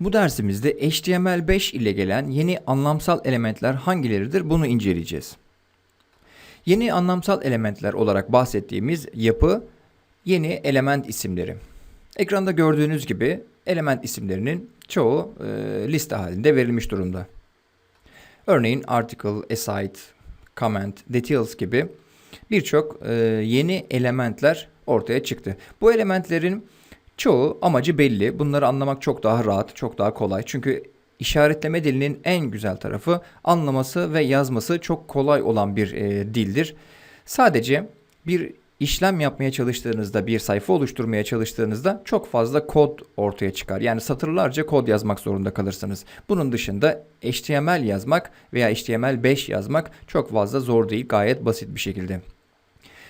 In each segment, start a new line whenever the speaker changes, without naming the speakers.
Bu dersimizde HTML5 ile gelen yeni anlamsal elementler hangileridir bunu inceleyeceğiz. Yeni anlamsal elementler olarak bahsettiğimiz yapı yeni element isimleri. Ekranda gördüğünüz gibi element isimlerinin çoğu e, liste halinde verilmiş durumda. Örneğin article, aside, comment, details gibi birçok e, yeni elementler ortaya çıktı. Bu elementlerin çoğu amacı belli. Bunları anlamak çok daha rahat, çok daha kolay. Çünkü işaretleme dilinin en güzel tarafı anlaması ve yazması çok kolay olan bir e, dildir. Sadece bir işlem yapmaya çalıştığınızda, bir sayfa oluşturmaya çalıştığınızda çok fazla kod ortaya çıkar. Yani satırlarca kod yazmak zorunda kalırsınız. Bunun dışında HTML yazmak veya HTML5 yazmak çok fazla zor değil, gayet basit bir şekilde.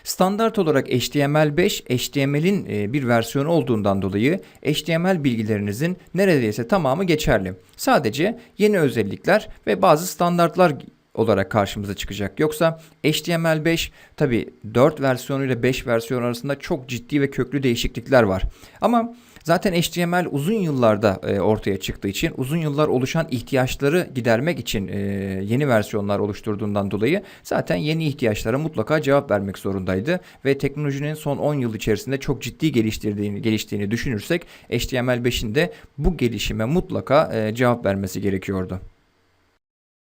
Standart olarak HTML5 HTML'in e, bir versiyonu olduğundan dolayı HTML bilgilerinizin neredeyse tamamı geçerli. Sadece yeni özellikler ve bazı standartlar olarak karşımıza çıkacak. Yoksa HTML5 tabi 4 versiyonu ile 5 versiyon arasında çok ciddi ve köklü değişiklikler var. Ama zaten HTML uzun yıllarda e, ortaya çıktığı için uzun yıllar oluşan ihtiyaçları gidermek için e, yeni versiyonlar oluşturduğundan dolayı zaten yeni ihtiyaçlara mutlaka cevap vermek zorundaydı ve teknolojinin son 10 yıl içerisinde çok ciddi geliştirdiğini geliştiğini düşünürsek HTML5'in de bu gelişime mutlaka e, cevap vermesi gerekiyordu.